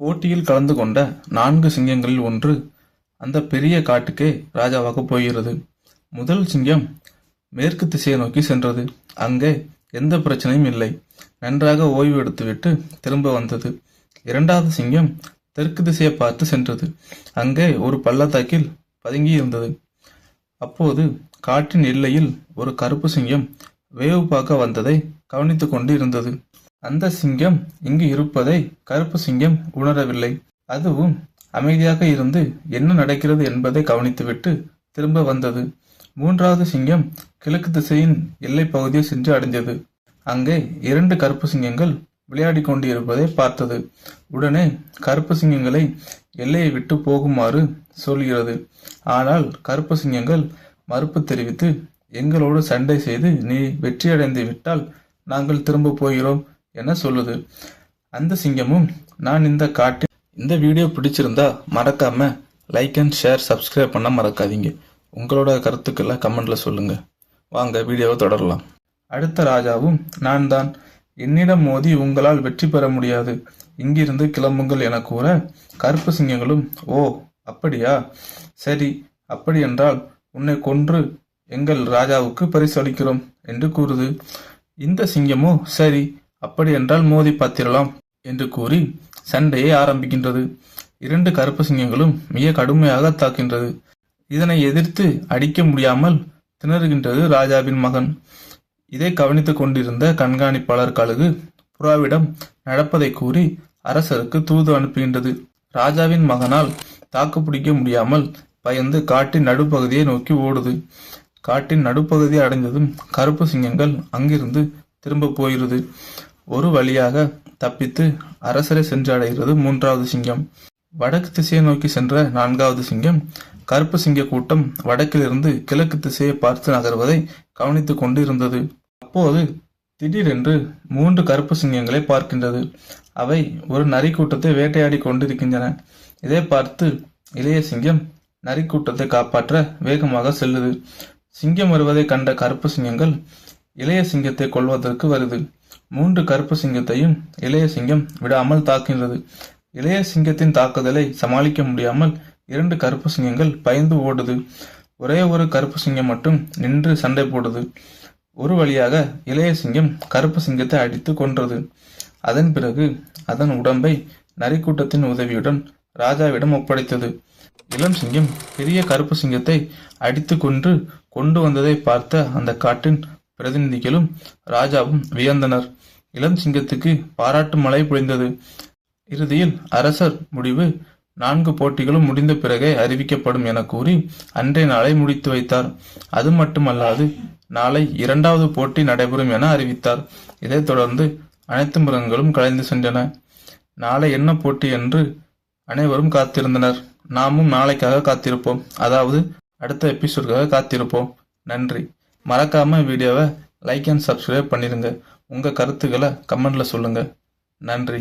போட்டியில் கலந்து கொண்ட நான்கு சிங்கங்களில் ஒன்று அந்த பெரிய காட்டுக்கே ராஜாவாக போகிறது. முதல் சிங்கம் மேற்கு திசையை நோக்கி சென்றது. அங்கே எந்த பிரச்சனையும் இல்லை. நன்றாக ஓய்வு எடுத்துவிட்டு திரும்ப வந்தது. இரண்டாவது சிங்கம் தெற்கு திசையை பார்த்து சென்றது. அங்கே ஒரு பள்ளத்தாக்கில் பதுங்கி இருந்தது அப்போது காட்டின் எல்லையில் ஒரு கருப்பு சிங்கம் வேவு பார்க்க வந்ததை கவனித்து கொண்டு இருந்தது அந்த சிங்கம் இங்கு இருப்பதை கருப்பு சிங்கம் உணரவில்லை. அதுவும் அமைதியாக இருந்து என்ன நடக்கிறது என்பதை கவனித்துவிட்டு திரும்ப வந்தது. மூன்றாவது சிங்கம் கிழக்கு திசையின் எல்லைப் பகுதியை சென்று அடைந்தது. அங்கே இரண்டு கருப்பு சிங்கங்கள் விளையாடி கொண்டு இருப்பதை பார்த்தது. உடனே கருப்பு சிங்கங்களை எல்லையை விட்டு போகுமாறு சொல்கிறது. ஆனால் கருப்பு சிங்கங்கள் மறுப்பு தெரிவித்து எங்களோடு சண்டை செய்து நீ வெற்றியடைந்து விட்டால் நாங்கள் திரும்ப போகிறோம். என சொல்லுது அந்த சிங்கமும் நான் இந்த காட்டு இந்த வீடியோ பிடிச்சிருந்தா மறக்காம லைக் அண்ட் ஷேர் சப்ஸ்கிரைப் பண்ண மறக்காதீங்க. உங்களோட கருத்துக்களை கமெண்ட்ல சொல்லுங்க. வாங்க வீடியோவை தொடரலாம். அடுத்த ராஜாவும் நான் தான் என்னிடம் மோதி உங்களால் வெற்றி பெற முடியாது. இங்கிருந்து கிளம்புங்கள் என கூற கருப்பு சிங்கங்களும் ஓ அப்படியா? சரி அப்படி என்றால் உன்னை கொன்று எங்கள் ராஜாவுக்கு பரிசு அளிக்கிறோம் என்று கூறுது. இந்த சிங்கமோ சரி அப்படி என்றால் மோதி பார்த்திடலாம் என்று கூறி சண்டையை ஆரம்பிக்கின்றது. இரண்டு கருப்பு சிங்கங்களும் மிக கடுமையாக தாக்கின்றது இதனை எதிர்த்து அடிக்க முடியாமல் திணறுகின்றது ராஜாவின் மகன். இதை கவனித்துக் கொண்டிருந்த கண்காணிப்பாளர் கழுகு புறாவிடம் நடப்பதை கூறி அரசருக்கு தூது அனுப்புகின்றது. ராஜாவின் மகனால் தாக்குப்பிடிக்க முடியாமல் பயந்து காட்டின் நடுப்பகுதியை நோக்கி ஓடுது. காட்டின் நடுப்பகுதியை அடைந்ததும் கருப்பு சிங்கங்கள் அங்கிருந்து திரும்ப போயிருது. ஒரு வழியாக தப்பித்து அரசரை சென்றடைகிறது மூன்றாவது சிங்கம். வடக்கு திசையை நோக்கி சென்ற நான்காவது சிங்கம் கருப்பு சிங்க கூட்டம் வடக்கிலிருந்து கிழக்கு திசையை பார்த்து நகர்வதை கவனித்துக் கொண்டு இருந்தது அப்போது திடீரென்று மூன்று கருப்பு சிங்கங்களை பார்க்கின்றது. அவை ஒரு நரி கூட்டத்தை வேட்டையாடி கொண்டிருக்கின்றன. இதை பார்த்து இளைய சிங்கம் நரி கூட்டத்தை காப்பாற்ற வேகமாக செல்லுது. சிங்கம் வருவதை கண்ட கருப்பு சிங்கங்கள் இளைய சிங்கத்தை கொல்வதற்கு வருது. மூன்று கருப்பு சிங்கத்தையும் இளைய சிங்கம் விடாமல் தாக்கின்றது இளைய சிங்கத்தின் தாக்குதலை சமாளிக்க முடியாமல் இரண்டு கருப்பு சிங்கங்கள் பயந்து ஓடுது. ஒரே ஒரு கருப்பு சிங்கம் மட்டும் நின்று சண்டை போடுது. ஒரு வழியாக இளைய சிங்கம் கருப்பு சிங்கத்தை அடித்து கொன்றது. அதன் பிறகு அதன் உடம்பை நரிக்கூட்டத்தின் உதவியுடன் ராஜாவிடம் ஒப்படைத்தது. இளம் சிங்கம் பெரிய கருப்பு சிங்கத்தை அடித்து கொன்று கொண்டு வந்ததை பார்த்த அந்த காட்டின் பிரதிநிதிகளும் ராஜாவும் வியந்தனர். இளம் சிங்கத்துக்கு பாராட்டு மழை பொழிந்தது. இறுதியில் அரசர் முடிவு நான்கு போட்டிகளும் முடிந்த பிறகே அறிவிக்கப்படும் என கூறி அன்றைய நாளை முடித்து வைத்தார். அது மட்டுமல்லாது நாளை இரண்டாவது போட்டி நடைபெறும் என அறிவித்தார். இதைத் தொடர்ந்து அனைத்து மிருகங்களும் கலைந்து சென்றன. நாளை என்ன போட்டி என்று அனைவரும் காத்திருந்தனர். நாமும் நாளைக்காக காத்திருப்போம். அதாவது அடுத்த எபிசோடுக்காக காத்திருப்போம். நன்றி. மறக்காம வீடியோவை லைக் அண்ட் சப்ஸ்கிரைப் பண்ணிடுங்க உங்கள் கருத்துக்களை கமெண்டில் சொல்லுங்கள் நன்றி.